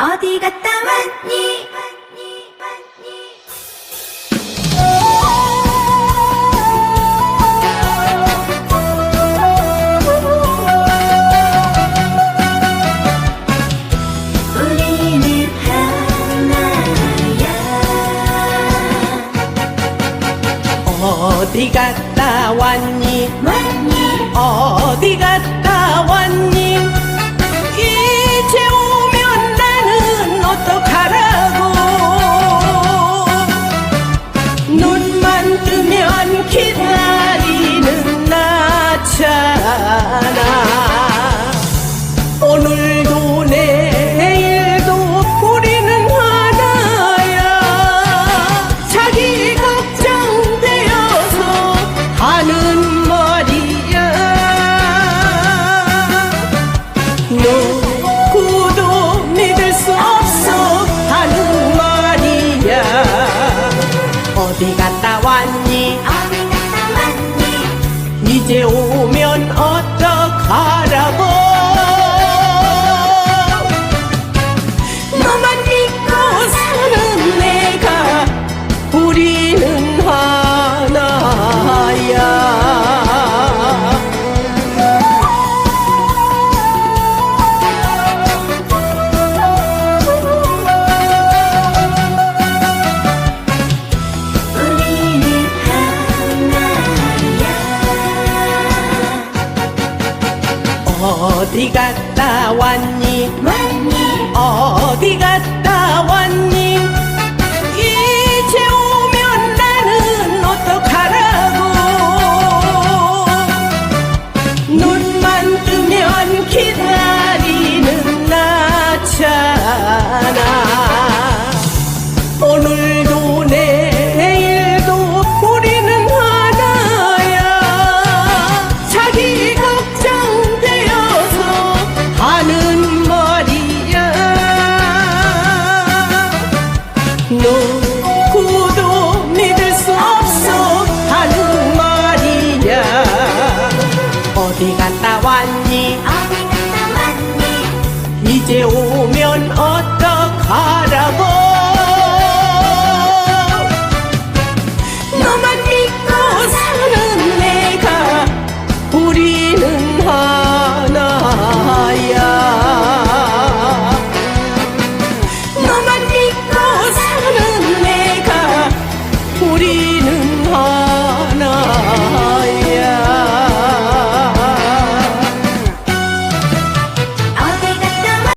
어디 갔다 왔니? 어디 갔다 왔니? 왔니? 어디 갔다 왔니? 어디 갔다 왔니? 왔니? 어디 갔다 어디 갔다 왔니? 어디 갔다 왔니? 이제 오면 어때?